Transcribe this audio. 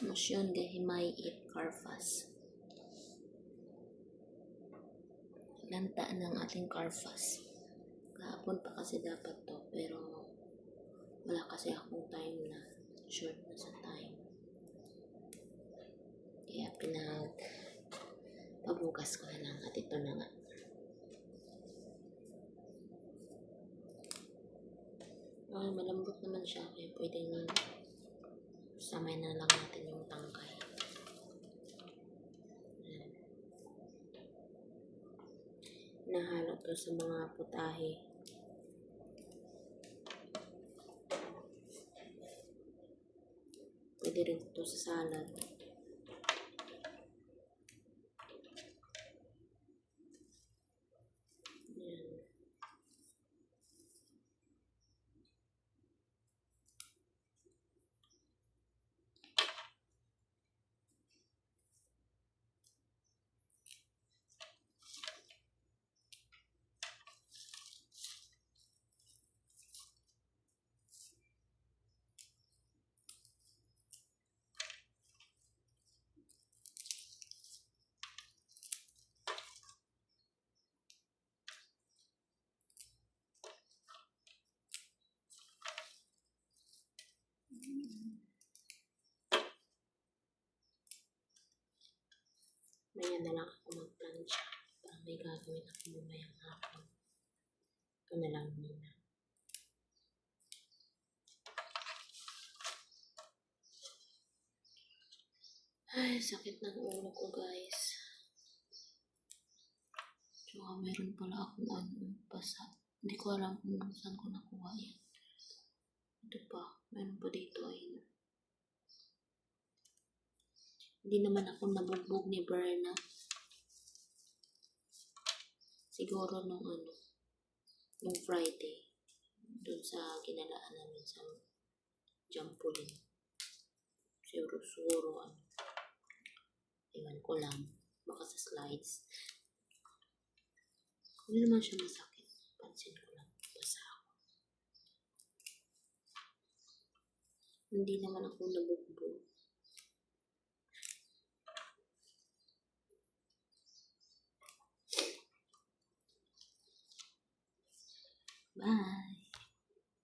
Musyon Gahimay It Carfas. Lanta ng ating Carfas. Kahapon pa kasi dapat to, pero wala kasi akong time na short na sa time. Kaya pinag pabukas ko na lang at ito na nga. Ah, malambot naman siya kaya pwedeng samay na lang natin yung tangkay. Ayan. Nahalo to sa mga putahe. Pwede rin to sa salad. Ayan. Maya na lang ako magplansya. Para may gagawin ako mamayang hapon. Ito na lang muna. Ay, sakit ng ulo ko guys. Tsaka meron pala akong ano, basa. Hindi ko alam kung saan ko nakuha yan. Ito pa, meron pa dito ayun. Hindi naman ako nabugbog ni Berna. Siguro nung ano, nung Friday. Doon sa kinalaan namin sa Jampulin. Siguro, siguro ano. Iwan ko lang. Baka sa slides. Hindi naman siya masakit. Pansin ko lang. Basa ako. Hindi naman ako nabugbog.